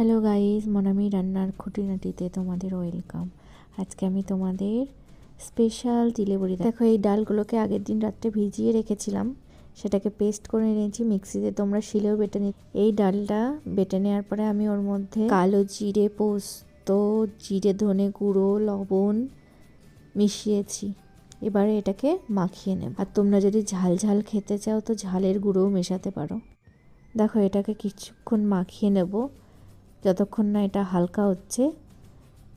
Hello guys Monami রান্নার খুঁটিনাটিতে তোমাদের welcome আজকে আমি তোমাদের স্পেশাল তিলে দেখো, এই ডালগুলোকে আগের দিন রাত্রে ভিজিয়ে রেখেছিলাম। সেটাকে পেস্ট করে নিয়েছি মিক্সিতে তোমরা শিলেও বেটে নি এই ডালটা বেটে নেওয়ার পরে আমি ওর মধ্যে কালো জিরে, পোস্ত, জিরে ধনে গুঁড়ো, লবণ মিশিয়েছি। এবারে এটাকে মাখিয়ে নেব। আর তোমরা যদি ঝাল ঝাল খেতে চাও, তো ঝালের গুঁড়োও মেশাতে পারো। দেখো, এটাকে কিছুক্ষণ মাখিয়ে নেব। যতক্ষণ না এটা হালকা হচ্ছে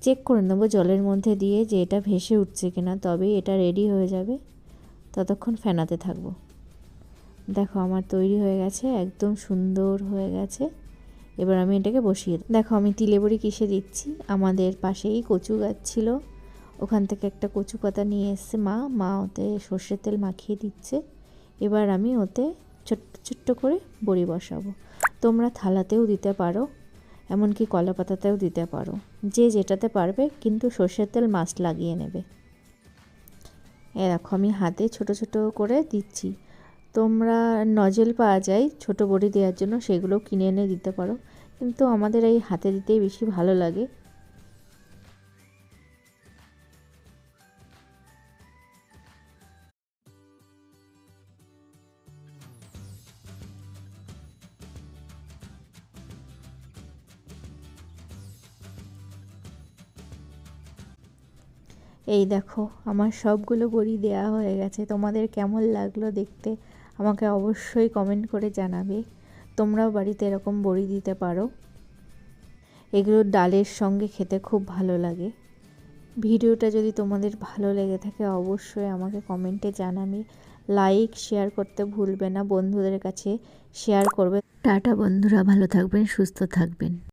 চেক করে নেব জলের মধ্যে দিয়ে যে এটা ভেসে উঠছে কিনা, তবেই এটা রেডি হয়ে যাবে। ততক্ষণ ফেনাতে থাকব। দেখো আমার তৈরি হয়ে গেছে, একদম সুন্দর হয়ে গেছে। এবার আমি এটাকে বসিয়ে দেখো আমি তিলে বড়ি কিসে দিচ্ছি? আমাদের পাশেই কচু গাছ ছিল। ওখান থেকে একটা কচু পাতা নিয়ে এসছে মা। মা ওতে সর্ষের তেল মাখিয়ে দিচ্ছে। এবার আমি ওতে ছোট্ট ছোট্ট করে বড়ি বসাবো। তোমরা থালাতেও দিতে পারো। এমনকি কলা পাতাতেও দিতে পারো। যে যেটাতে পারবে, কিন্তু সর্ষের তেল মাস্ট লাগিয়ে নেবে। এরকম আমি হাতে ছোট ছোট করে দিচ্ছি। তোমরা নজেল পাওয়া যায় ছোট বড়ি দেওয়ার জন্য, সেগুলো কিনে এনে দিতে পারো। কিন্তু আমাদের এই হাতে দিতেই বেশি ভালো লাগে। এই দেখো, আমার সবগুলো বড়ি দেয়া হয়ে গেছে। তোমাদের কেমন লাগল দেখতে আমাকে অবশ্যই কমেন্ট করে জানাবে। তোমরাও বাড়িতে এরকম বড়ি দিতে পারো। এগুলো ডালের সঙ্গে খেতে খুব ভালো লাগে। ভিডিওটা যদি তোমাদের ভালো লেগে থাকে অবশ্যই আমাকে কমেন্টে জানাবে। লাইক শেয়ার করতে ভুলবে না। বন্ধুদের কাছে শেয়ার করবে। টাটা বন্ধুরা, ভালো থাকবেন, সুস্থ থাকবেন।